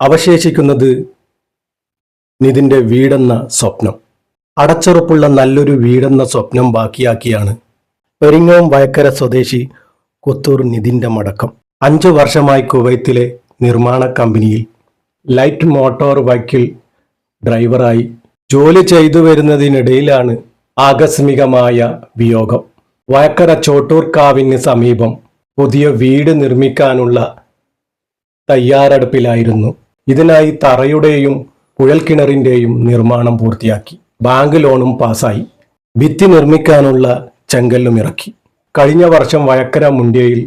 അവശേഷിക്കുന്നത് നിതിന്റെ വീടെന്ന സ്വപ്നം. അടച്ചുറപ്പുള്ള നല്ലൊരു വീടെന്ന സ്വപ്നം ബാക്കിയാക്കിയാണ് പെരിങ്ങോം വയക്കര സ്വദേശി കൊത്തൂർ നിതിന്റെ മടക്കം. അഞ്ചു വർഷമായി കുവൈത്തിലെ നിർമ്മാണ കമ്പനിയിൽ ലൈറ്റ് മോട്ടോർ വൈക്കിൾ ഡ്രൈവറായി ജോലി ചെയ്തു വരുന്നതിനിടയിലാണ് ആകസ്മികമായ വിയോഗം. വയക്കര ചോട്ടൂർക്കാവിന് സമീപം പുതിയ വീട് നിർമ്മിക്കാനുള്ള തയ്യാറെടുപ്പിലായിരുന്നു ഇതിനായി തറയുടെയും കുഴൽക്കിണറിന്റെയും നിർമ്മാണം പൂർത്തിയാക്കി. ബാങ്ക് ലോണും പാസായി ഭിത്തി നിർമ്മിക്കാനുള്ള ചെങ്കല്ലും ഇറക്കി. കഴിഞ്ഞ വർഷം വയക്കര മുണ്ടിയയിൽ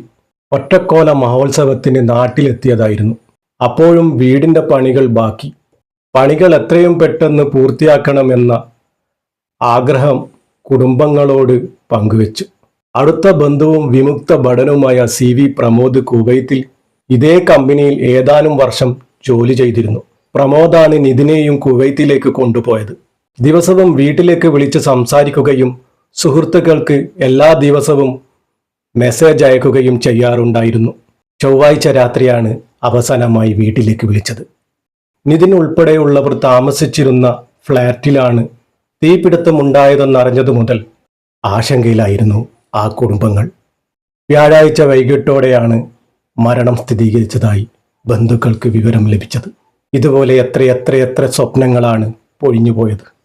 ഒറ്റക്കോല മഹോത്സവത്തിന് നാട്ടിലെത്തിയതായിരുന്നു. അപ്പോഴും വീടിന്റെ പണികൾ ബാക്കി. പണികൾ എത്രയും പെട്ടെന്ന് പൂർത്തിയാക്കണമെന്ന ആഗ്രഹം കുടുംബങ്ങളോട് പങ്കുവച്ചു. അടുത്ത ബന്ധുവും വിമുക്ത ഭടനുമായ സി വി പ്രമോദ് കുവൈത്തിൽ ഇതേ കമ്പനിയിൽ ഏതാനും വർഷം ജോലി ചെയ്തിരുന്നു. പ്രമോദാണ് നിതിനെയും കുവൈത്തിലേക്ക് കൊണ്ടുപോയത്. ദിവസവും വീട്ടിലേക്ക് വിളിച്ച് സംസാരിക്കുകയും സുഹൃത്തുക്കൾക്ക് എല്ലാ ദിവസവും മെസ്സേജ് അയക്കുകയും ചെയ്യാറുണ്ടായിരുന്നു. ചൊവ്വാഴ്ച രാത്രിയാണ് അവസാനമായി വീട്ടിലേക്ക് വിളിച്ചത്. നിതിൻ ഉൾപ്പെടെയുള്ളവർ താമസിച്ചിരുന്ന ഫ്ളാറ്റിലാണ് തീപിടുത്തമുണ്ടായതെന്നറിഞ്ഞതു മുതൽ ആശങ്കയിലായിരുന്നു ആ കുടുംബങ്ങൾ. വ്യാഴാഴ്ച വൈകിട്ടോടെയാണ് മരണം സ്ഥിരീകരിച്ചതായി ബന്ധുക്കൾക്ക് വിവരം ലഭിച്ചത്. ഇതുപോലെ എത്ര എത്ര എത്ര സ്വപ്നങ്ങളാണ് പൊഴിഞ്ഞുപോയത്.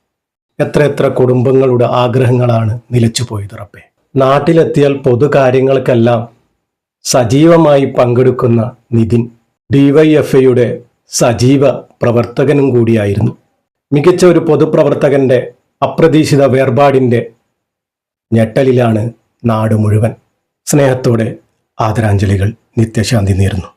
എത്ര കുടുംബങ്ങളുടെ ആഗ്രഹങ്ങളാണ് നിലച്ചുപോയത് റബ്ബെ. നാട്ടിലെത്തിയാൽ പൊതുകാര്യങ്ങൾക്കെല്ലാം സജീവമായി പങ്കെടുക്കുന്ന നിതിൻ ഡിവൈഎഫ്ഐയുടെ സജീവ പ്രവർത്തകനും കൂടിയായിരുന്നു. മികച്ച ഒരു പൊതുപ്രവർത്തകന്റെ അപ്രതീക്ഷിത വേർപാടിന്റെ ഞെട്ടലിലാണ് നാട് മുഴുവൻ. സ്നേഹത്തോടെ ആദരാഞ്ജലികൾ നിത്യശാന്തി നേരുന്നു.